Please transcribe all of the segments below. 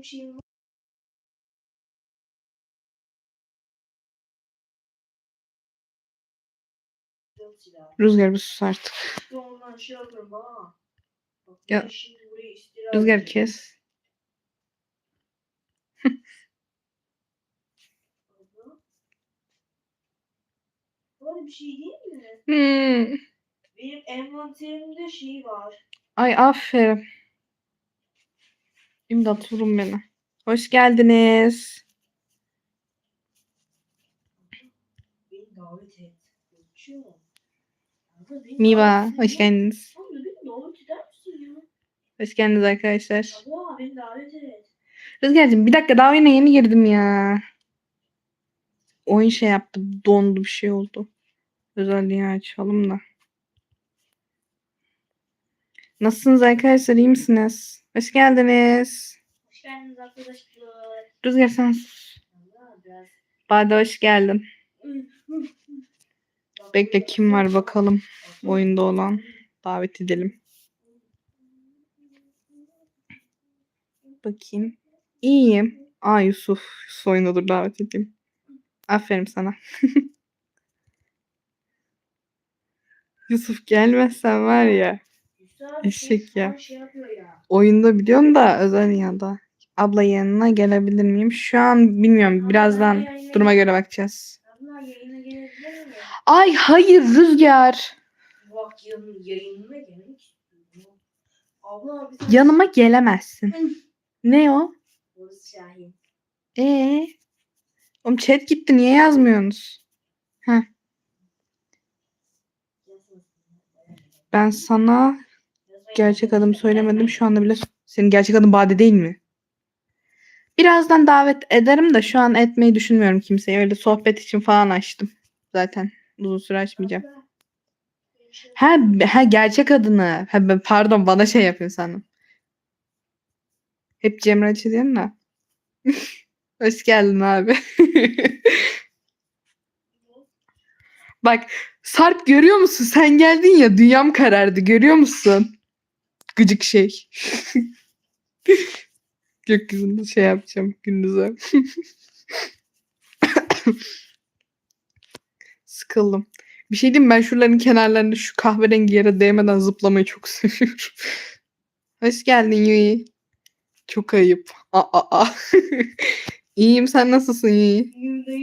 benim şeyim var. Rüzgar bir sus artık. Bir Ya, Rüzgar kes. Böyle bir şey değil mi? Hmm. Benim envanterimde şey var. Ay aferin. İmdat vurun beni. Hoş geldiniz. Miva hoş geldiniz. Hoş geldiniz arkadaşlar. Rüzgar'cığım bir dakika daha oyuna yeni girdim ya. Oyun şey yaptı. Dondu bir şey oldu. Özelliği açalım da. Nasılsınız arkadaşlar? iyi misiniz? Hoş geldiniz. Hoş geldiniz arkadaşlar. Rüzgar sen sus. Bade hoş geldin. Bekle kim var bakalım. Oyunda olan. Davet edelim. Bakayım. İyiyim. Aa Yusuf. Yusuf oyunda dur davet edeyim. Aferin sana. Yusuf gelmezsen var ya. Eşek şey, ya. Oyunda biliyorum da özel ya Abla yanına gelebilir miyim? Şu an bilmiyorum. Birazdan duruma göre bakacağız. Ay hayır Rüzgar. Yanıma gelemezsin. Ne o? Ee? Oğlum chat gitti. Niye yazmıyorsunuz? Ben sana gerçek adımı söylemedim. Şu anda bile senin gerçek adın Bade değil mi? Birazdan davet ederim de şu an etmeyi düşünmüyorum kimseye. Öyle sohbet için falan açtım. Zaten uzun süre açmayacağım. Ha, ha gerçek adını. Ha, pardon bana şey yapıyor sandım. Hep Cemre Açı da. Hoş geldin abi. Bak Sarp görüyor musun? Sen geldin ya dünyam karardı. Görüyor musun? Gıcık şey. Gökyüzünde şey yapacağım gündüze. Sıkıldım. Bir şey diyeyim ben şuraların kenarlarında şu kahverengi yere değmeden zıplamayı çok seviyorum. Hoş geldin Yui. Çok ayıp. Aa, aa, aa. İyiyim sen nasılsın Yui?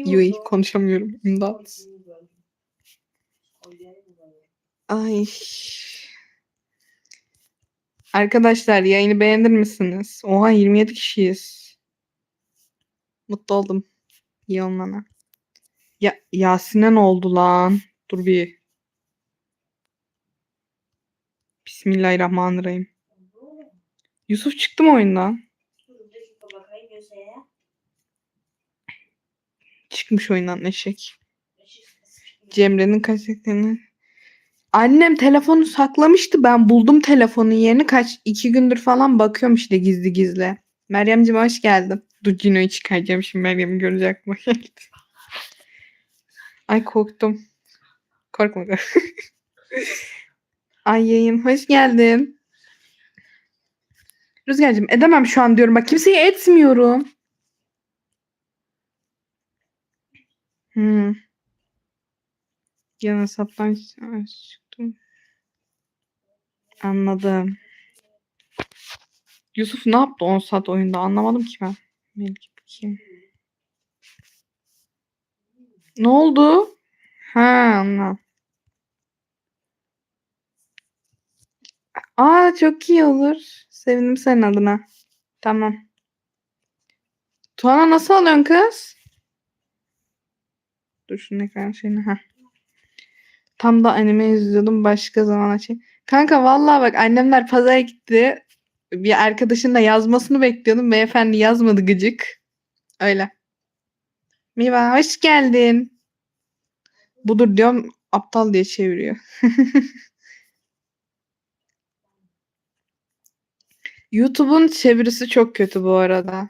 Yui konuşamıyorum. İmdat. Ay. Arkadaşlar yayını beğenir misiniz? Oha 27 kişiyiz. Mutlu oldum. İyi olmana. Ya Yasin'e ne oldu lan? Dur bir. Bismillahirrahmanirrahim. Yusuf çıktı mı oyundan? Çıkmış oyundan eşek. Cemre'nin kasetlerini. Annem telefonu saklamıştı. Ben buldum telefonun yerini. Kaç iki gündür falan bakıyorum işte gizli gizli. Meryemciğim hoş geldin. Dur Cino'yu çıkaracağım şimdi Meryem'i görecek mi? Ay korktum. Korkma. Ay yayın hoş geldin. Rüzgar'cığım edemem şu an diyorum. Bak kimseyi etmiyorum. Hmm. Yan hesaptan çıktım. Anladım. Yusuf ne yaptı 10 saat oyunda anlamadım ki ben. Melek bakayım. Ne oldu? Ha anladım. Aa çok iyi olur. Sevindim senin adına. Tamam. Tuana nasıl alıyorsun kız? Dur şunun ekran şeyini. Heh. Tam da anime izliyordum. Başka zaman açayım. Kanka vallahi bak annemler pazara gitti. Bir arkadaşın da yazmasını bekliyordum. Beyefendi yazmadı gıcık. Öyle. Miva hoş geldin. Budur diyorum aptal diye çeviriyor. YouTube'un çevirisi çok kötü bu arada.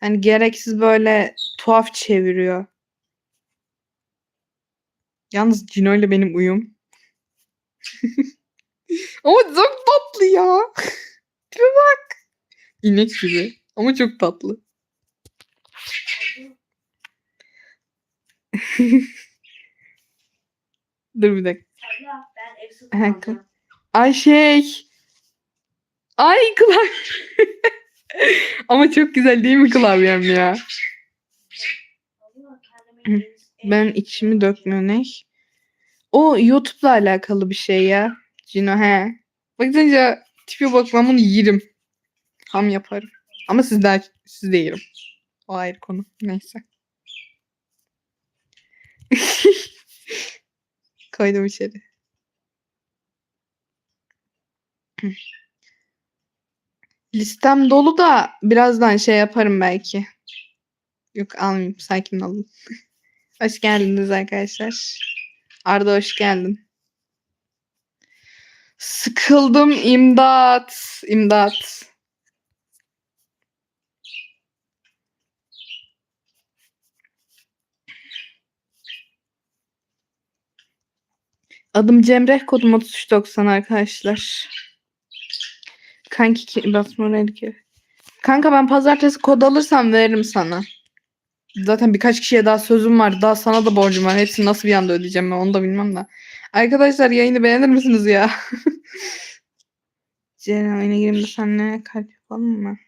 Hani gereksiz böyle tuhaf çeviriyor. Yalnız Cino ile benim uyum. Ama çok tatlı ya. Tipe bak. İnek gibi. Ama çok tatlı. Dur bir dakika. ben. Ay şey. Ay klavye. Ama çok güzel değil mi klavyem ya? Ben içimi dökmüyor ne? O YouTube'la alakalı bir şey ya. Cino he. Bakınca tipe bak yerim. Ham yaparım. Ama siz daha siz de yerim. O ayrı konu. Neyse. Koydum içeri. Listem dolu da birazdan şey yaparım belki. Yok almayayım. Sakin olun. Hoş geldiniz arkadaşlar. Arda hoş geldin. Sıkıldım imdat. İmdat. Adım Cemre, kodum 3390 arkadaşlar. Kanki ki basma. Kanka ben pazartesi kod alırsam veririm sana. Zaten birkaç kişiye daha sözüm var. Daha sana da borcum var. Hepsini nasıl bir anda ödeyeceğim ben onu da bilmem de. Arkadaşlar yayını beğenir misiniz ya? Ceren oyuna gireyim de seninle kalp yapalım mı?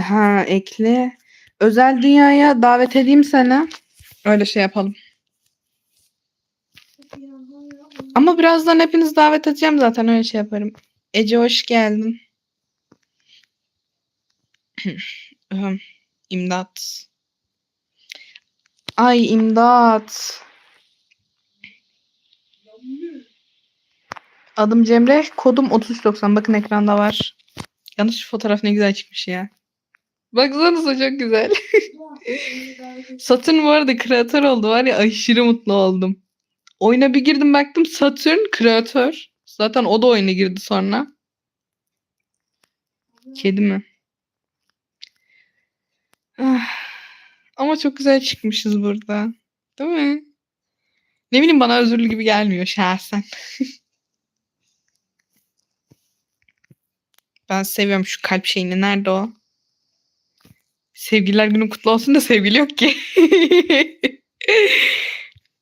Ha ekle. Özel dünyaya davet edeyim seni. Öyle şey yapalım. Ama birazdan hepiniz davet edeceğim zaten öyle şey yaparım. Ece hoş geldin. İmdat. Ay imdat. Adım Cemre. Kodum 3390. Bakın ekranda var. Yalnız şu fotoğraf ne güzel çıkmış ya. Baksanıza çok güzel. Satürn bu arada kreatör oldu var ya aşırı mutlu oldum. Oyuna bir girdim baktım Satürn kreatör. Zaten o da oyuna girdi sonra. Kedi mi? Ah, Ama çok güzel çıkmışız burada. Değil mi? Ne bileyim bana özürlü gibi gelmiyor şahsen. ben seviyorum şu kalp şeyini. Nerede o? Sevgililer günü kutlu olsun da sevgili yok ki.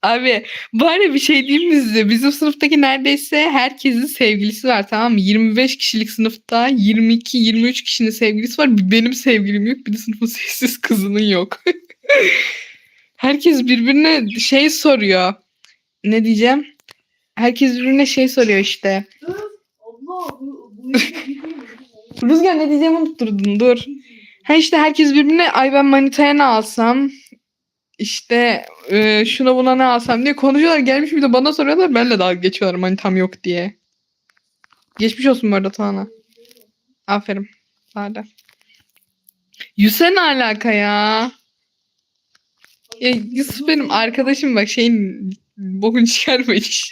Abi bari bir şey diyeyim mi size? Bizim sınıftaki neredeyse herkesin sevgilisi var tamam mı? 25 kişilik sınıfta 22-23 kişinin sevgilisi var. Bir benim sevgilim yok. Bir de sınıfın sessiz kızının yok. Herkes birbirine şey soruyor. Ne diyeceğim? Herkes birbirine şey soruyor işte. Rüzgar ne diyeceğimi unutturdun dur. Ha işte herkes birbirine ay ben manitaya ne alsam işte e, şuna buna ne alsam diye konuşuyorlar. Gelmiş bir de bana soruyorlar. Benle dalga geçiyorlar manitam yok diye. Geçmiş olsun bu arada Tuana. Aferin. Hadi. Yüse ne alaka ya? ya? Yusuf benim arkadaşım bak şeyin bokunu başlayacağım.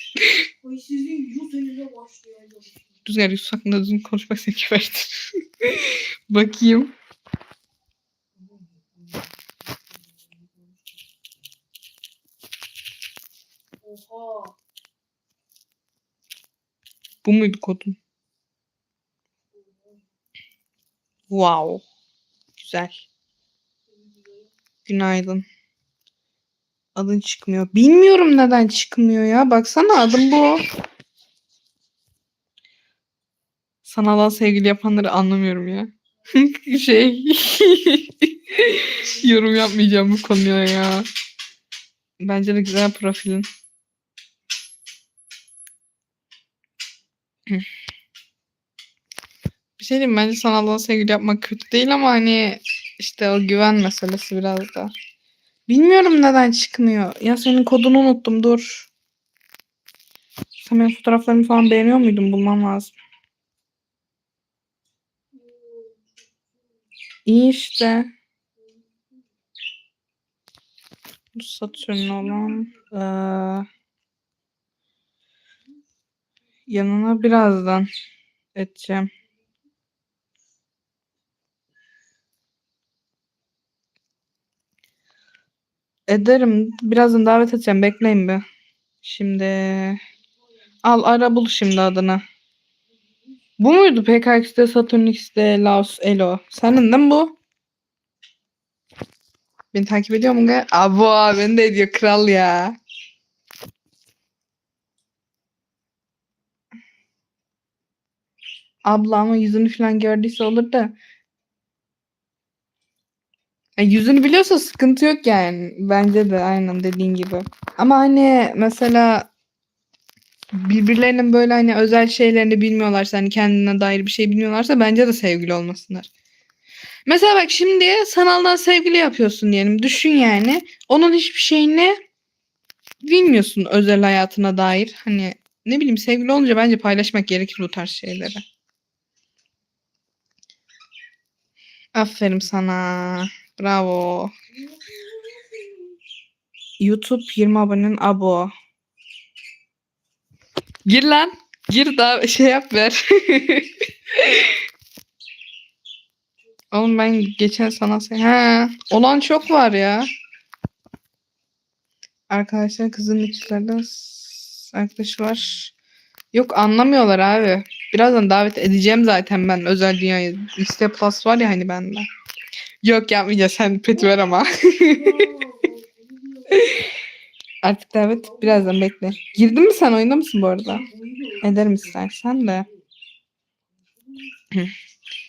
Rüzgar Yusuf hakkında düzgün konuşmak seni gebertir. Bakayım. Oha. Bu muydu kodun? Wow. Güzel. Günaydın. Adın çıkmıyor. Bilmiyorum neden çıkmıyor ya. Baksana adım bu. Sanal sevgili yapanları anlamıyorum ya. şey. Yorum yapmayacağım bu konuya ya. Bence de güzel profilin. Bir şey diyeyim bence sanaldan sevgili yapmak kötü değil ama hani işte o güven meselesi biraz da. Bilmiyorum neden çıkmıyor. Ya senin kodunu unuttum dur. Sen benim fotoğraflarımı falan beğeniyor muydun? Bulmam lazım. İyi işte. Satürn olan. eee, yanına birazdan edeceğim. Ederim. Birazdan davet edeceğim. Bekleyin bir. Şimdi al ara bul şimdi adını. Bu muydu PKX'de, Saturn X'de, Laos, Elo? Senin değil mi bu? Beni takip ediyor mu? Abo beni de ediyor kral ya. Abla ama yüzünü falan gördüyse olur da. Ya yüzünü biliyorsa sıkıntı yok yani. Bence de aynen dediğin gibi. Ama hani mesela birbirlerinin böyle hani özel şeylerini bilmiyorlarsa hani kendine dair bir şey bilmiyorlarsa bence de sevgili olmasınlar. Mesela bak şimdi sanaldan sevgili yapıyorsun diyelim. Düşün yani. Onun hiçbir şeyini bilmiyorsun özel hayatına dair. Hani ne bileyim sevgili olunca bence paylaşmak gerekir bu tarz şeyleri. Aferin sana. Bravo. YouTube 20 abonenin abo. Gir lan. Gir daha şey yap ver. Oğlum ben geçen sana se- He, olan çok var ya. Arkadaşlar kızın içlerinde s- arkadaşı var. Yok anlamıyorlar abi. Birazdan davet edeceğim zaten ben özel dünyayı. İste Plus var ya hani bende. Yok yapmayacağız sen peti ver ama. Artık davet birazdan bekle. Girdin mi sen oyunda mısın bu arada? Ederim istersen de.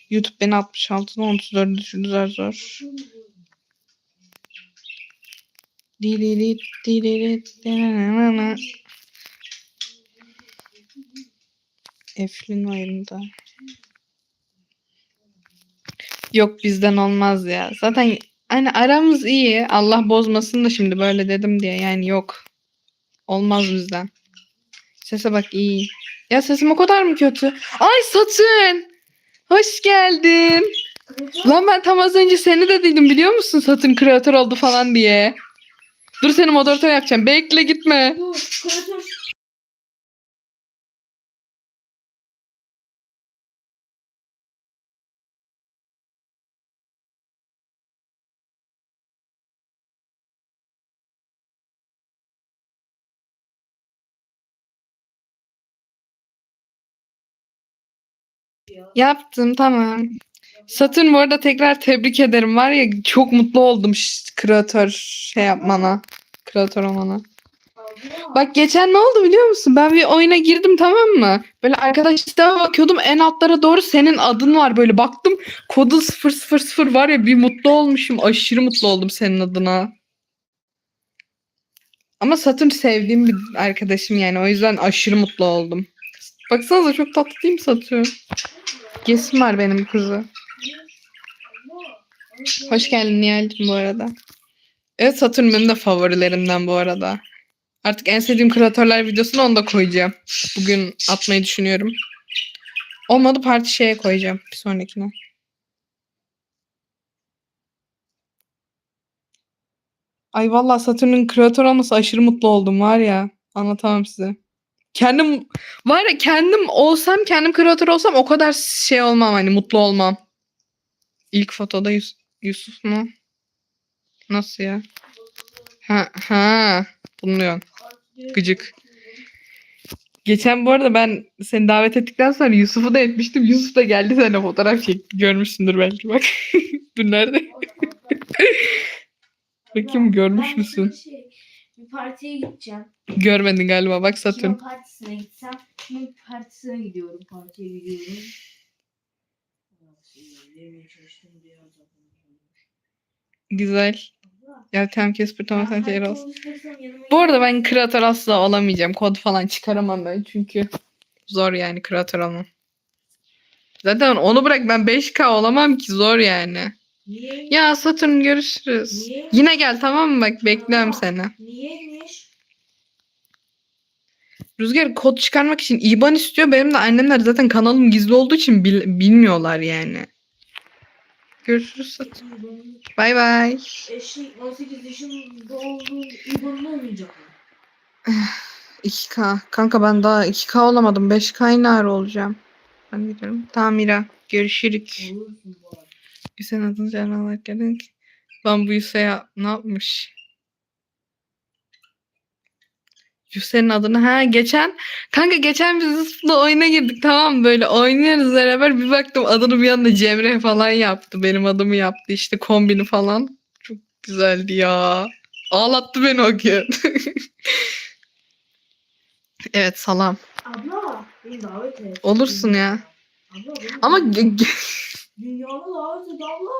YouTube beni 66'dan 34'e düşürdü zar zor. Diririt, diririt, Eflin oyunda. Yok bizden olmaz ya. Zaten hani aramız iyi. Allah bozmasın da şimdi böyle dedim diye. Yani yok. Olmaz bizden. Sese bak iyi. Ya sesim o kadar mı kötü? Ay Satın! Hoş geldin. Lan ben tam az önce seni de dedim biliyor musun Satın kreatör oldu falan diye. Dur seni moderatör yapacağım. Bekle gitme. Dur, kreatör Yaptım tamam. Satürn bu arada tekrar tebrik ederim. Var ya çok mutlu oldum ş- kreatör şey yapmana. Kreatör olmana. Bak geçen ne oldu biliyor musun? Ben bir oyuna girdim tamam mı? Böyle arkadaş listeme bakıyordum en altlara doğru senin adın var böyle baktım kodu 000 var ya bir mutlu olmuşum. Aşırı mutlu oldum senin adına. Ama Satürn sevdiğim bir arkadaşım yani o yüzden aşırı mutlu oldum. Baksanıza çok tatlı değil mi Satürn? Gesim var benim kızı. Hoş geldin Nihal'cim bu arada. Evet Satürn benim de favorilerimden bu arada. Artık en sevdiğim kreatörler videosunu onu da koyacağım. Bugün atmayı düşünüyorum. Olmadı parti şeye koyacağım bir sonrakine. Ay vallahi Satürn'ün kreatör olması aşırı mutlu oldum var ya. Anlatamam size. Kendim var ya kendim olsam kendim kreatör olsam o kadar şey olmam hani mutlu olmam. İlk fotoda Yus- Yusuf mu? Nasıl ya? Ha ha. Bulunuyor. Gıcık. Geçen bu arada ben seni davet ettikten sonra Yusuf'u da etmiştim. Yusuf da geldi seninle fotoğraf çekti. Görmüşsündür belki bak. Dur nerede? Bakayım görmüş müsün? Bir partiye gideceğim. Görmedin galiba bak Satürn. Kime partisine gitsem, kimin partisine gidiyorum, partiye gidiyorum. Güzel. Ya tamam sen şey olsun. olsun. Bu arada ben kreatör asla olamayacağım. Kod falan çıkaramam ben çünkü. Zor yani kreatör olmam. Zaten onu bırak ben 5K olamam ki zor yani. Niye? Ya Satürn görüşürüz. Niye? Yine gel tamam mı? Bak bekliyorum seni. Niyeymiş? Rüzgar kod çıkarmak için IBAN istiyor. Benim de annemler zaten kanalım gizli olduğu için bil- bilmiyorlar yani. Görüşürüz Satürn. Bay bay. Eşi 18 yaşında olduğu İBAN'ın olmayacak mı? 2K. Kanka ben daha 2K olamadım. 5K ne ara olacağım? Ben gidiyorum. Tamam Mira. Görüşürük. Olursun bu arada. Sen adını canlı olarak geldin. Ben bu Yusa'ya ne yapmış? Senin adını ha geçen kanka geçen biz Yusuf'la oyuna girdik tamam böyle oynuyoruz beraber. Bir baktım adını bir anda Cemre falan yaptı. Benim adımı yaptı işte kombini falan. Çok güzeldi ya. Ağlattı beni o gün. Evet salam. Abla olursun ya. Ama davet et abla.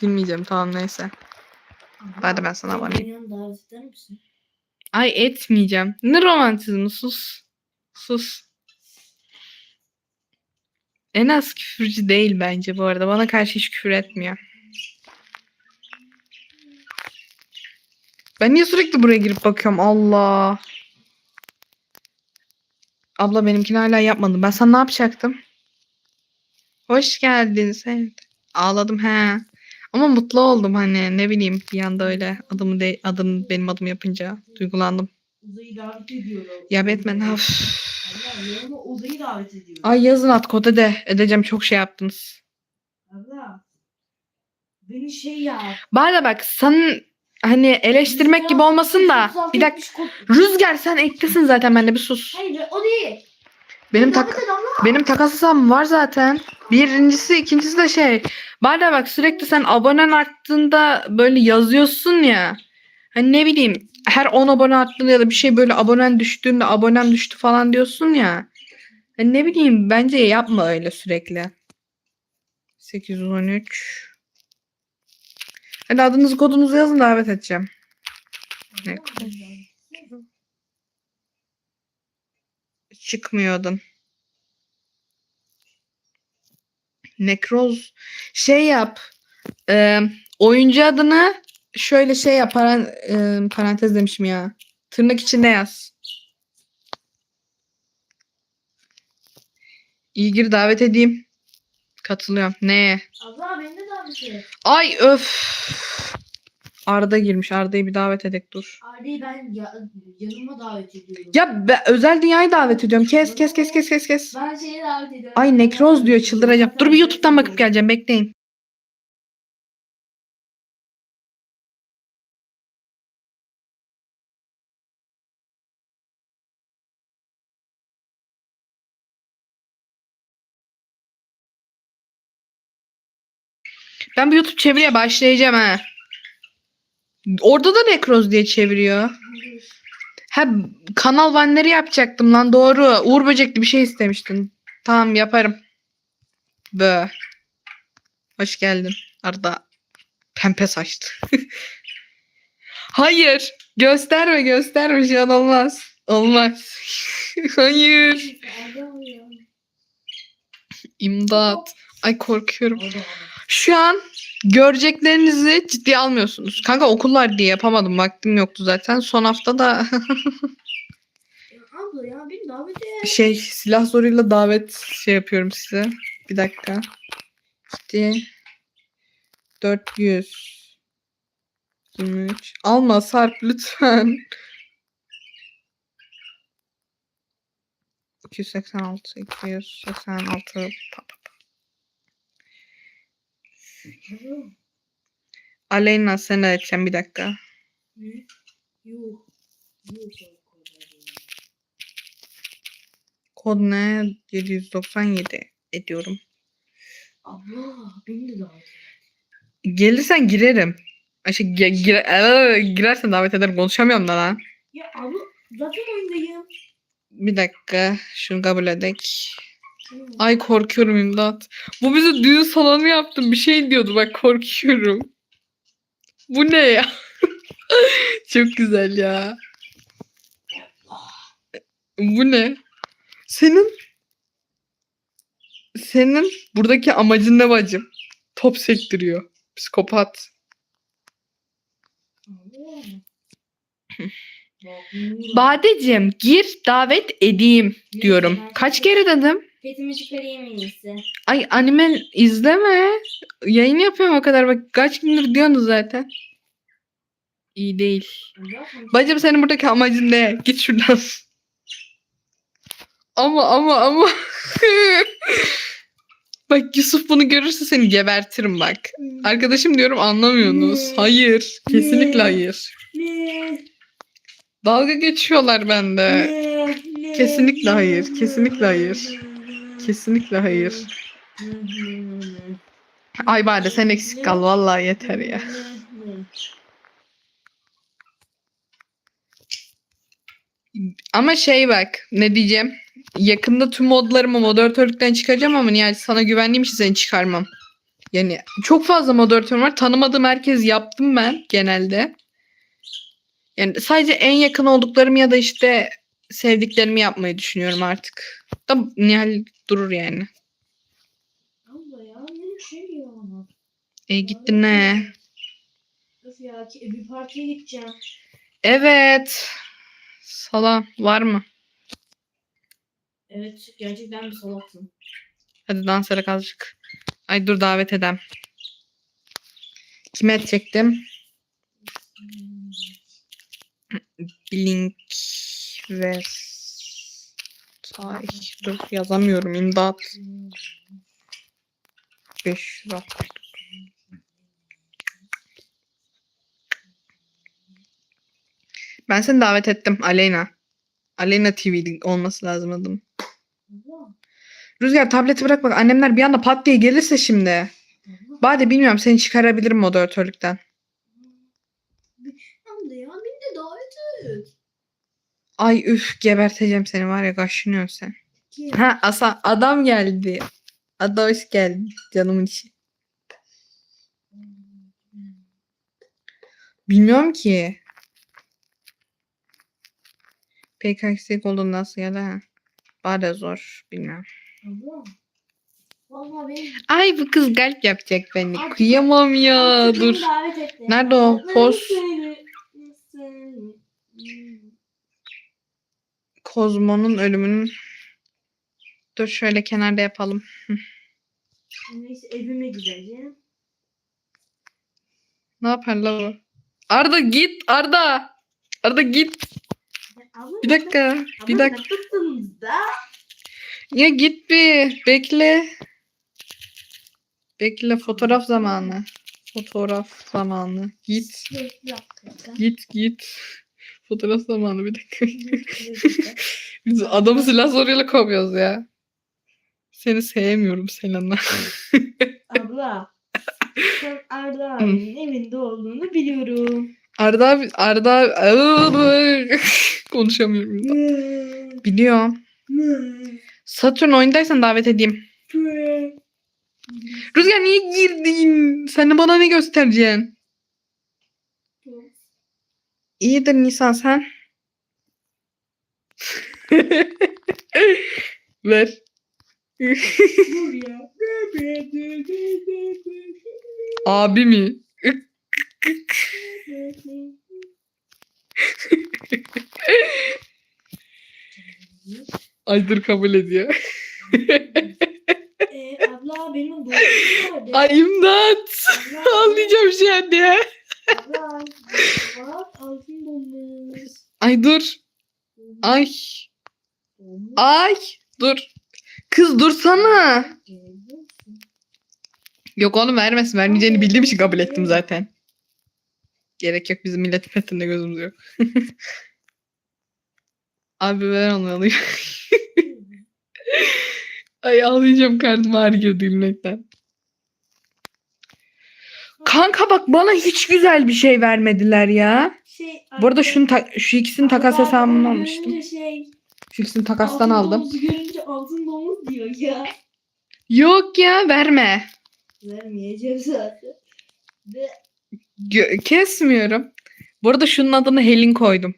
girmeyeceğim tamam neyse Hadi ben sana aboneyim. Dünyama davet eder misin? ay etmeyeceğim ne romantizmi sus sus en az küfürcü değil bence bu arada bana karşı hiç küfür etmiyor Ben niye sürekli buraya girip bakıyorum? Allah. Abla benimkini hala yapmadım. Ben sana ne yapacaktım? Hoş geldin sen. Ağladım he. Ama mutlu oldum hani ne bileyim bir anda öyle adımı de adını benim adım yapınca duygulandım. Uzay'ı davet ediyorum. Ya Batman ha. üf. Abla yanıma Uzay'ı davet ediyorum. Ay yazın at kod de edeceğim çok şey yaptınız. Abla. Beni şey yap. Bari bak sen hani eleştirmek gibi olmasın da bir dakika. Rüzgar sen eklesin zaten bende bir sus. Hayır o değil. Benim tak. Benim takas hesabım var zaten. Birincisi, ikincisi de şey. Bari bak sürekli sen abonen arttığında böyle yazıyorsun ya. Hani ne bileyim her 10 abone arttığında ya da bir şey böyle abonen düştüğünde abonem düştü falan diyorsun ya. Hani ne bileyim bence yapma öyle sürekli. 813 Hadi adınızı kodunuzu yazın davet edeceğim. Ne? Çıkmıyordun. Nekroz şey yap. e, oyuncu adını şöyle şey yap. paran- e, parantez demişim ya. Tırnak içinde yaz. İyi gir davet edeyim. Katılıyorum. Neye? Abla beni de davet et. Ay öf. Arda girmiş. Arda'yı bir davet edek dur. Arda'yı ben ya, yanıma davet ediyorum. Ya be, özel dünyayı davet ediyorum. Kes kes kes kes kes kes. Ben seni davet ediyorum. Ay nekroz diyor çıldıracağım. Dur bir YouTube'dan bakıp geleceğim bekleyin. Ben bir YouTube çeviriye başlayacağım ha. Orada da nekroz diye çeviriyor. Ha kanal vanları yapacaktım lan doğru. Uğur böcekli bir şey istemiştin. Tamam yaparım. Bö. Hoş geldin Arda. Pempe saçtı. Hayır. Gösterme gösterme şu an olmaz. Olmaz. Hayır. İmdat. Ay korkuyorum. Şu an göreceklerinizi ciddiye almıyorsunuz. Kanka okullar diye yapamadım. Vaktim yoktu zaten. Son hafta da Ya abla ya beni davet et. şey silah zoruyla davet şey yapıyorum size. Bir dakika. İşte 400 23 Alma Sarp lütfen. 286 286 pa, pa, pa. Aleyna sen de edeceğim bir dakika. Kod ne? 797 ediyorum. Abla beni de davet et. Gelirsen girerim. Ay şey, ge- gire- Ee, girersen davet ederim. Konuşamıyorum da lan. Ya abla zaten oyundayım. Bir dakika. Şunu kabul edek. Ay korkuyorum imdat. Bu bize düğün salonu yaptım. Bir şey diyordu. Bak korkuyorum. Bu ne ya? Çok güzel ya. Bu ne? Senin senin buradaki amacın ne bacım? Top sektiriyor. Psikopat. Badeciğim gir davet edeyim diyorum. Kaç kere dedim? Petimi çıkarayım en iyisi. Ay anime izleme. Yayın yapıyorum o kadar. Bak kaç gündür diyorsunuz zaten. İyi değil. Bacım senin buradaki amacın ne? Git şuradan. Ama ama ama. bak Yusuf bunu görürse seni gebertirim bak. Arkadaşım diyorum anlamıyorsunuz. Hayır. Kesinlikle hayır. Dalga geçiyorlar bende. Kesinlikle hayır, kesinlikle hayır. Kesinlikle hayır. Ay bari sen eksik kal vallahi yeter ya. Ama şey bak ne diyeceğim. Yakında tüm modlarımı moderatörlükten çıkaracağım ama Nihal sana güvendiğim için seni çıkarmam. Yani çok fazla moderatörüm var. Tanımadığım herkes yaptım ben genelde. Yani sadece en yakın olduklarım ya da işte sevdiklerimi yapmayı düşünüyorum artık. Da Nihal durur yani. Abla ya ne şey ya. E gittin ne? Öf ya ki- bir partiye gideceğim. Evet. Salam var mı? Evet gerçekten bir salaksın. Hadi dans ederek azıcık. Ay dur davet edem. Kime edecektim? Blink ve Ay dur yazamıyorum imdat. 500 60. Ben seni davet ettim Aleyna. Aleyna TV olması lazım adım. Rüzgar tableti bırak bak annemler bir anda pat diye gelirse şimdi. Bade bilmiyorum seni çıkarabilirim moderatörlükten. Abla ya beni de davet et. Ay üf geberteceğim seni var ya kaşınıyorsun sen. Ha asa adam geldi. Ada hoş geldin canımın içi. Bilmiyorum ki. Pek eksik olduğunu nasıl ya da bade zor beni Ay bu kız galp yapacak beni. Kıyamam ya dur. Nerede o? Seni- Kozmo'nun ölümünün Dur şöyle kenarda yapalım. Neyse evime gideceğim. Ne yapar la bu? Arda git Arda. Arda git. Abla, Bir dakika. Bir abla, dakika. Da? Ya git bir. Bekle. Bekle fotoğraf zamanı. Fotoğraf zamanı. Git. Bir dakika. Git git. Fotoğraf zamanı bir dakika. Biz adamı silah zoruyla kovuyoruz ya. Seni sevmiyorum Selena. Abla. Sen Arda abinin evinde olduğunu biliyorum. Arda abi, Arda abi- konuşamıyorum. Biliyorum. Satürn oyundaysan davet edeyim. Rüzgar niye girdin? Sen de bana ne göstereceksin? İyidir Nisan sen. Ver. Abi mi? Ay dur kabul ediyor. Ee, abla benim doğum. Ay imdat. Abla, Ağlayacağım şu an ya. Abla bak altın dolmuş. Ay dur. Ay. Ay. Dur. Kız dursana. Yok oğlum vermesin. Vermeyeceğini bildiğim için kabul ettim zaten. Gerek yok. Bizim milletin fethinde gözümüz yok. Abi ver onu alayım. Ay ağlayacağım karnım ağrıyor gülmekten. Kanka bak bana hiç güzel bir şey vermediler ya. Şey, Bu arada şunu ta- şu ikisini takas Abla, hesabımdan onu almıştım. Şey, Şu ikisini takastan altın aldım. domuzu görünce altın domuz diyor ya. Yok ya verme. Vermeyeceğim zaten. Ve Gö- kesmiyorum. Bu arada şunun adını Helin koydum.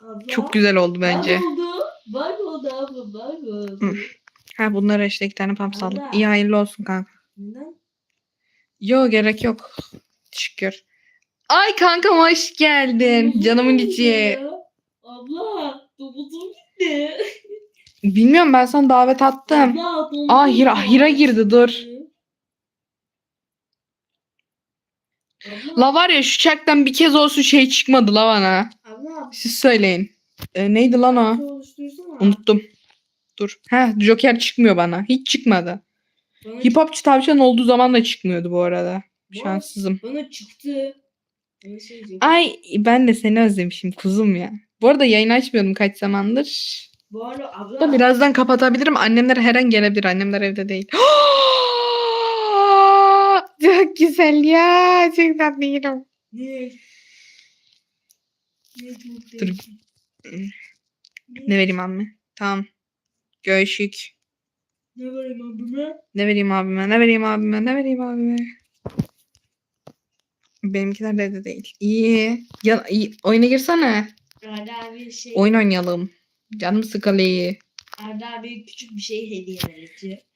abla. Çok güzel oldu bence. Bak oldu. Bak oldu abla bak oldu. Ha bunlara işte iki tane saldım. Abla. İyi hayırlı olsun kanka. Neden? Yo gerek yok. Şükür. Ay kankam hoş geldin. Canımın içi. Abla domuzum gitti. Bilmiyorum ben sana davet attım. Abla domuzum Aa Hira. Hira girdi dur. Abla, La var ya şu çaktan bir kez olsun şey çıkmadı la bana. abla. Siz söyleyin. E, neydi lan o? Unuttum. Dur. Ha Joker çıkmıyor bana. Hiç çıkmadı. Bana, Hip hopçu tavşan olduğu zaman da çıkmıyordu bu arada. What? Şanssızım. bana çıktı. Ne söyleyecek? Ay ben de seni özlemişim kuzum ya. Bu arada yayın açmıyordum kaç zamandır. Bu arada Da abla. birazdan kapatabilirim. Annemler her an gelebilir. Annemler evde değil. Çok güzel ya. Çok tatlıyım. Ne? Ne Dur. Ne vereyim abime? Tamam. Görüşük. Ne vereyim abime? Ne vereyim abime? Ne vereyim abime? Ne vereyim abime? Benimkiler de değil. İyi. Ya, iyi. Oyuna girsene. Arda abi şey. Oyun oynayalım. Canım sıkılıyor. Arda abi küçük bir şey hediye verecek.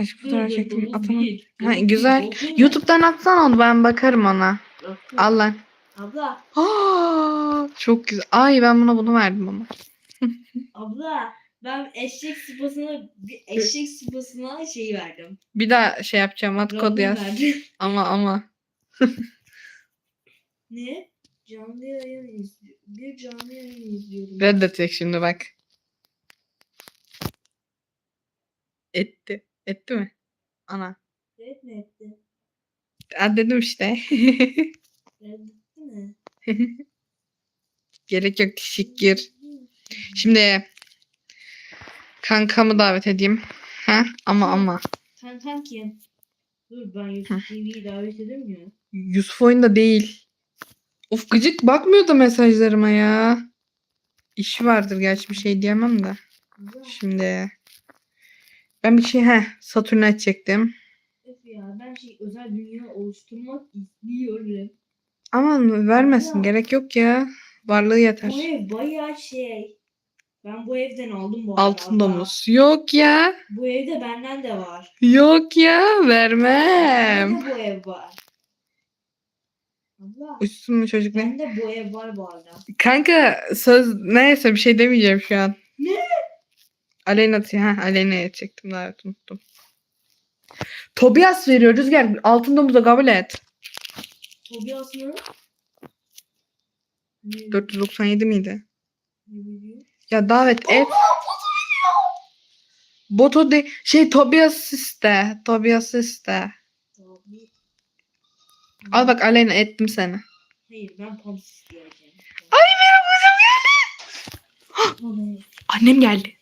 Aşk fotoğraf çektim. Atamam. Ha, güzel. YouTube'dan atsana onu ben bakarım ona. Al lan. Abla. Aa, çok güzel. Ay ben buna bunu verdim ama. Abla. Ben eşek sıpasına bir eşek sıpasına şey verdim. Bir daha şey yapacağım. At kod yaz. Ama ama. ne? Canlı yayın izliyorum. Bir canlı yayın izliyorum. Reddedecek şimdi bak. Etti. Etti mi? Ana. Evet mi etti? Ha, dedim işte. Reddetti mi? Gerek yok teşekkür. Şimdi kankamı davet edeyim. Ha? Ama ama. Sen kim? Dur ben YouTube TV'yi davet edemiyor. Yusuf oyunda değil. Of gıcık bakmıyor da mesajlarıma ya. İşi vardır gerçi bir şey diyemem de. Şimdi ben bir şey he Satürn'ü açacaktım. Öf ya ben şey özel dünya oluşturmak istiyorum. Aman vermesin Ya. gerek yok ya. Varlığı yeter. Bu ev bayağı şey. Ben bu evden aldım bu arada. Altın domuz. Yok ya. Bu evde benden de var. Yok ya vermem. Bende bu ev var. Abla. Uçsun mu çocuk ne? Bende bu ev var bu arada. Kanka söz neyse bir şey demeyeceğim şu an. Ne? Aleyna ha Aleyna'ya edecektim daha evet, unuttum. Tobias veriyor Rüzgar. Altın domuzu kabul et. Tobias mı? Ne, 497 miydi? ne biliyor? Ya davet et. Boto de şey Tobias iste. Tobias iste. Tabii. Al bak Aleyna ettim seni. Hayır ben Pams isteyeceğim. Ay benim kızım geldi. Annem geldi.